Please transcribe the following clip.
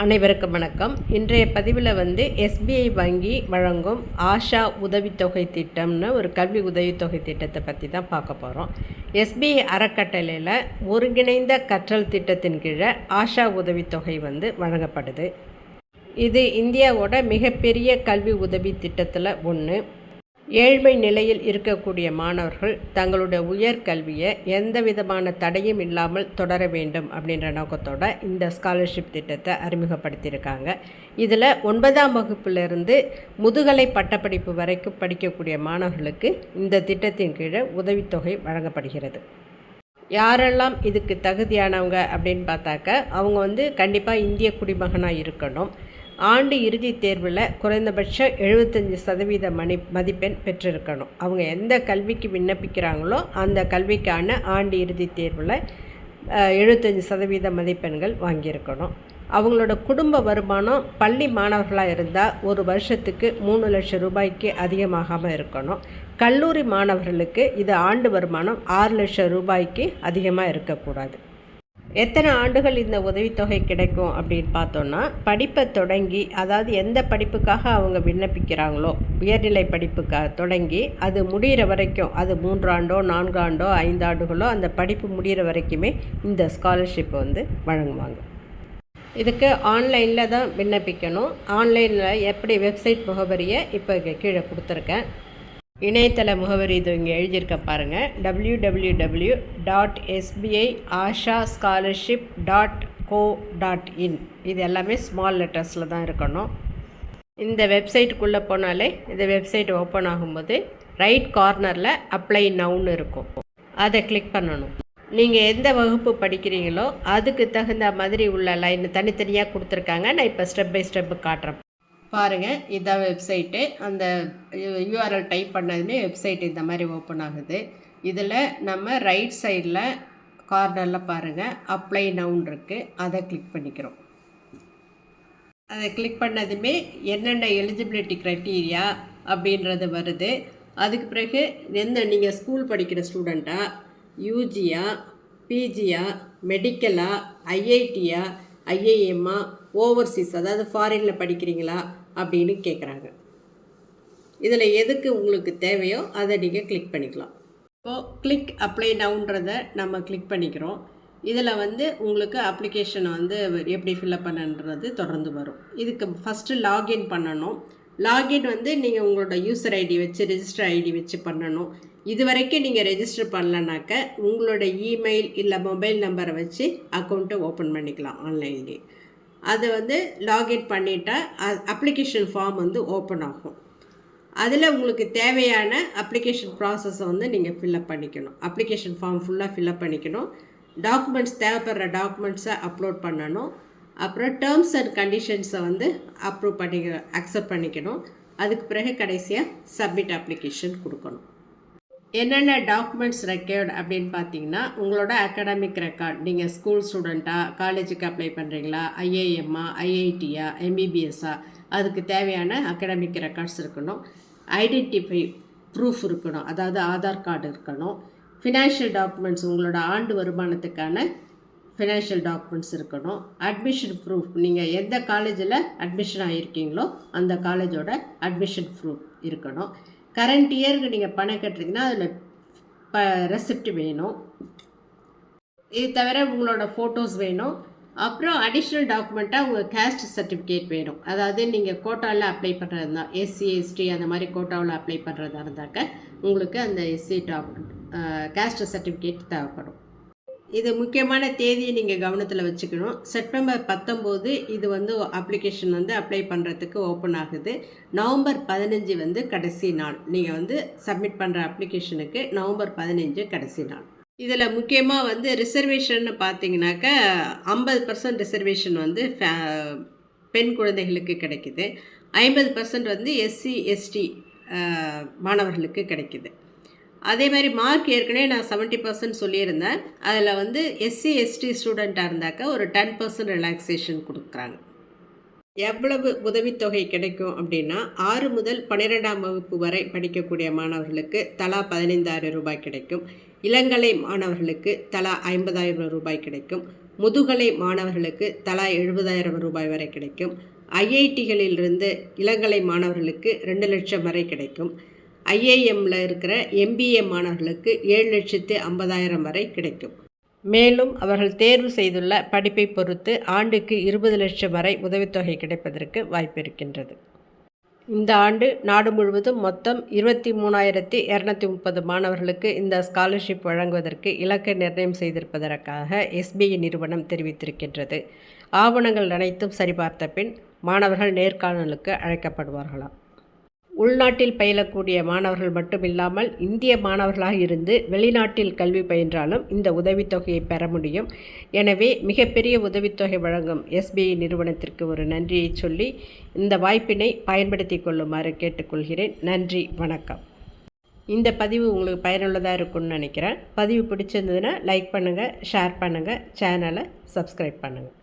அனைவருக்கும் வணக்கம். இன்றைய பதிவில் வந்து எஸ்பிஐ வங்கி வழங்கும் ஆஷா உதவித்தொகை திட்டம்னு ஒரு கல்வி உதவித்தொகை திட்டத்தை பற்றி தான் பார்க்க போகிறோம் எஸ்பிஐ அறக்கட்டளையில் ஒருங்கிணைந்த கற்றல் திட்டத்தின் கீழே ஆஷா உதவித்தொகை வந்து வழங்கப்படுது. இது இந்தியாவோட மிகப்பெரிய கல்வி உதவி திட்டத்தில் ஒன்று ஏழ்மை நிலையில் இருக்கக்கூடிய மாணவர்கள் தங்களுடைய உயர்கல்வியை எந்த விதமான தடையும் இல்லாமல் தொடர வேண்டும் அப்படின்ற நோக்கத்தோட இந்த ஸ்காலர்ஷிப் திட்டத்தை அறிமுகப்படுத்தியிருக்காங்க. இதில் ஒன்பதாம் வகுப்பிலிருந்து முதுகலை பட்டப்படிப்பு வரைக்கும் படிக்கக்கூடிய மாணவர்களுக்கு இந்த திட்டத்தின் கீழே உதவித்தொகை வழங்கப்படுகிறது. யாரெல்லாம் இதுக்கு தகுதியானவங்க அப்படின்னு பார்த்தாக்க அவங்க வந்து கண்டிப்பாக இந்திய குடிமகனாக இருக்கணும். ஆண்டு இறுதித் தேர்வில் குறைந்தபட்சம் எழுபத்தஞ்சி சதவீத மணி மதிப்பெண் பெற்றிருக்கணும். அவங்க எந்த கல்விக்கு விண்ணப்பிக்கிறாங்களோ அந்த கல்விக்கான ஆண்டு இறுதித் தேர்வில் எழுபத்தஞ்சி சதவீத மதிப்பெண்கள் வாங்கியிருக்கணும். அவங்களோட குடும்ப வருமானம் பள்ளி மாணவர்களாக இருந்தால் ஒரு வருஷத்துக்கு மூணு லட்சம் ரூபாய்க்கு அதிகமாகாமல் இருக்கணும். கல்லூரி மாணவர்களுக்கு இது ஆண்டு வருமானம் ஆறு லட்சம் ரூபாய்க்கு அதிகமாக இருக்கக்கூடாது. எத்தனை ஆண்டுகள் இந்த உதவித்தொகை கிடைக்கும் அப்படின்னு பார்த்தோன்னா படிப்பை தொடங்கி அதாவது எந்த படிப்புக்காக அவங்க விண்ணப்பிக்கிறாங்களோ உயர்நிலை படிப்புக்காக தொடங்கி அது முடிகிற வரைக்கும் அது மூன்றாண்டோ நான்காண்டோ ஐந்தாண்டுகளோ அந்த படிப்பு முடிகிற வரைக்குமே இந்த ஸ்காலர்ஷிப் வந்து வழங்குவாங்க. இதுக்கு ஆன்லைனில் தான் விண்ணப்பிக்கணும். ஆன்லைனில் எப்படி வெப்சைட் முகவரியை இப்போ கீழே கொடுத்துருக்கேன். இணையதள முகவரி இது இங்கே எழுதியிருக்க பாருங்கள் W W W dot SBI Asha scholarship dot co dot in இது எல்லாமே ஸ்மால் லெட்டர்ஸில் தான் இருக்கணும். இந்த வெப்சைட்டுக்குள்ளே போனாலே இந்த வெப்சைட் ஓப்பன் ஆகும்போது ரைட் கார்னரில் அப்ளை நவுன்னு இருக்கும். அதை கிளிக் பண்ணணும். நீங்கள் எந்த வகுப்பு படிக்கிறீங்களோ அதுக்கு தகுந்த மாதிரி உள்ள லைன் தனித்தனியாக கொடுத்துருக்காங்க. நான் இப்போ ஸ்டெப் பை ஸ்டெப்பு காட்டுறேன். பாருங்கள் இதான் வெப்சைட்டு அந்த யூஆர்எல் டைப் பண்ணதுமே வெப்சைட் இந்த மாதிரி ஓப்பன் ஆகுது. இதில் நம்ம ரைட் சைடில் கார்னரில் பாருங்கள் அப்ளை நவுன் இருக்குது அதை கிளிக் பண்ணிக்கிறோம். அதை கிளிக் பண்ணதுமே என்னென்ன எலிஜிபிலிட்டி க்ரைட்டீரியா அப்படின்றது வருது. அதுக்கு பிறகு எந்த நீங்கள் ஸ்கூல் படிக்கிற ஸ்டூடெண்ட்டாக யூஜியா பிஜியா மெடிக்கலா ஐஐடியா ஐஏஎம்மா ஓவர்சீஸ் அதாவது ஃபாரினில் படிக்கிறீங்களா அப்படின்னு கேட்குறாங்க இதில் எதுக்கு உங்களுக்கு தேவையோ அதை நீங்கள் கிளிக் பண்ணிக்கலாம். இப்போது கிளிக் அப்ளை நவுன்றதை நம்ம கிளிக் பண்ணிக்கிறோம். இதில் வந்து உங்களுக்கு அப்ளிகேஷனை வந்து எப்படி ஃபில்அப் பண்ணன்றது தொடர்ந்து வரும். இதுக்கு ஃபஸ்ட்டு லாகின் பண்ணணும். லாகின் வந்து நீங்கள் உங்களோட யூசர் ஐடி வச்சு ரெஜிஸ்டர் ஐடி வச்சு பண்ணணும். இது வரைக்கும் நீங்கள் ரெஜிஸ்டர் பண்ணலனாக்க உங்களோட இமெயில் இல்லை மொபைல் நம்பரை வச்சு அக்கௌண்ட்டை ஓப்பன் பண்ணிக்கலாம் ஆன்லைன்லேயே அதை வந்து லாகின் பண்ணிட்டா அப்ளிகேஷன் ஃபார்ம் வந்து ஓப்பன் ஆகும். அதில் உங்களுக்கு தேவையான அப்ளிகேஷன் ப்ராசஸை வந்து நீங்கள் ஃபில்அப் பண்ணிக்கணும். அப்ளிகேஷன் ஃபார்ம் ஃபுல்லாக ஃபில்அப் பண்ணிக்கணும். டாக்குமெண்ட்ஸ் தேவைப்படுற டாக்குமெண்ட்ஸை அப்லோட் பண்ணணும். அப்புறம் டேர்ம்ஸ் அண்ட் கண்டிஷன்ஸை வந்து அப்ரூவ் பண்ணிக்க அக்செப்ட் பண்ணிக்கணும். அதுக்கு பிறகு கடைசியாக சப்மிட் அப்ளிகேஷன் கொடுக்கணும். என்னென்ன டாக்குமெண்ட்ஸ் ரெக்கையர்ட் அப்படின்னு பார்த்தீங்கன்னா உங்களோட அகாடமிக் ரெக்கார்ட் நீங்கள் ஸ்கூல் ஸ்டூடெண்ட்டாக காலேஜுக்கு அப்ளை பண்ணுறீங்களா ஐஏஎம்மா ஐஐடியா எம்பிபிஎஸ்ஸா அதுக்கு தேவையான அகாடமிக் ரெக்கார்ட்ஸ் இருக்கணும். ஐடென்டிஃபை ப்ரூஃப் இருக்கணும் அதாவது ஆதார் கார்டு இருக்கணும். ஃபினான்ஷியல் டாக்குமெண்ட்ஸ் உங்களோட ஆண்டு வருமானத்துக்கான ஃபினான்ஷியல் டாக்குமெண்ட்ஸ் இருக்கணும். அட்மிஷன் ப்ரூஃப் நீங்கள் எந்த காலேஜில் அட்மிஷன் ஆகியிருக்கீங்களோ அந்த காலேஜோட அட்மிஷன் ப்ரூஃப் இருக்கணும். கரண்ட் இயருக்கு நீங்கள் பணம் கட்டுறீங்கன்னா அதில் ப ரெசிப்ட் வேணும். இது தவிர உங்களோட ஃபோட்டோஸ் வேணும். அப்புறம் அடிஷ்னல் டாக்குமெண்ட்டாக உங்கள் கேஸ்ட் சர்டிஃபிகேட் வேணும். அதாவது நீங்கள் கோட்டாவில் அப்ளை பண்ணுறது தான். எஸ்சி எஸ்டி அந்த மாதிரி கோட்டாவில் அப்ளை பண்ணுறதா இருந்தாக்க உங்களுக்கு அந்த எஸ்சி டாக்குமெண்ட் கேஸ்ட் சர்டிஃபிகேட் தேவைப்படும். இது முக்கியமான தேதியை நீங்கள் கவனத்தில் வச்சுக்கணும். செப்டம்பர் பத்தொம்போது இது வந்து அப்ளிகேஷன் வந்து அப்ளை பண்ணுறதுக்கு ஓப்பன் ஆகுது. நவம்பர் பதினஞ்சு வந்து கடைசி நாள். நீங்கள் வந்து சப்மிட் பண்ணுற அப்ளிகேஷனுக்கு நவம்பர் பதினஞ்சு கடைசி நாள். இதில் முக்கியமாக வந்து ரிசர்வேஷன் பார்த்தீங்கன்னாக்கா ஐம்பது பர்சன்ட் ரிசர்வேஷன் வந்து பெண் குழந்தைகளுக்கு கிடைக்குது. ஐம்பது பர்சன்ட் வந்து எஸ்சி எஸ்டி மாணவர்களுக்கு கிடைக்குது. அதே மாதிரி மார்க் ஏற்கனவே நான் செவன்ட்டி பர்சன்ட் சொல்லியிருந்தேன். அதில் வந்து எஸ்சி எஸ்டி ஸ்டூடெண்ட்டாக இருந்தாக்க ஒரு டென் பர்சன்ட் ரிலாக்ஸேஷன் கொடுக்குறாங்க. எவ்வளவு உதவித்தொகை கிடைக்கும் அப்படின்னா ஆறு முதல் பன்னிரெண்டாம் வகுப்பு வரை படிக்கக்கூடிய மாணவர்களுக்கு தலா பதினைந்தாயிரம் ரூபாய் கிடைக்கும். இளங்கலை மாணவர்களுக்கு தலா ஐம்பதாயிரம் ரூபாய் கிடைக்கும். முதுகலை மாணவர்களுக்கு தலா எழுபதாயிரம் ரூபாய் வரை கிடைக்கும். ஐஐடிகளிலிருந்து இளங்கலை மாணவர்களுக்கு ரெண்டு லட்சம் வரை கிடைக்கும். ஐஏஎம்மில் இருக்கிற எம்பிஏ மாணவர்களுக்கு ஏழு லட்சத்து ஐம்பதாயிரம் வரை கிடைக்கும். மேலும் அவர்கள் தேர்வு செய்துள்ள படிப்பை பொறுத்து ஆண்டுக்கு இருபது லட்சம் வரை உதவித்தொகை கிடைப்பதற்கு வாய்ப்பு இருக்கின்றது. இந்த ஆண்டு நாடு முழுவதும் மொத்தம் இருபத்தி மூணாயிரத்தி இரநூத்தி முப்பது மாணவர்களுக்கு இந்த ஸ்காலர்ஷிப் வழங்குவதற்கு இலக்கை நிர்ணயம் செய்திருப்பதற்காக எஸ்பிஐ நிறுவனம் தெரிவித்திருக்கின்றது. ஆவணங்கள் அனைத்தும் சரிபார்த்த பின் மாணவர்கள் நேர்காணலுக்கு அழைக்கப்படுவார்களாம். உள்நாட்டில் பயிலக்கூடிய மாணவர்கள் மட்டுமில்லாமல் இந்திய மாணவர்களாக இருந்து வெளிநாட்டில் கல்வி பயின்றாலும் இந்த உதவித்தொகையை பெற முடியும். எனவே மிகப்பெரிய உதவித்தொகை வழங்கும் எஸ்பிஐ நிறுவனத்திற்கு ஒரு நன்றியை சொல்லி இந்த வாய்ப்பினை பயன்படுத்தி கொள்ளுமாறு கேட்டுக்கொள்கிறேன். நன்றி வணக்கம். இந்த பதிவு உங்களுக்கு பயனுள்ளதாக இருக்கும்னு நினைக்கிறேன். பதிவு பிடிச்சிருந்ததுன்னா லைக் பண்ணுங்கள் ஷேர் பண்ணுங்கள் சேனலை சப்ஸ்கிரைப் பண்ணுங்கள்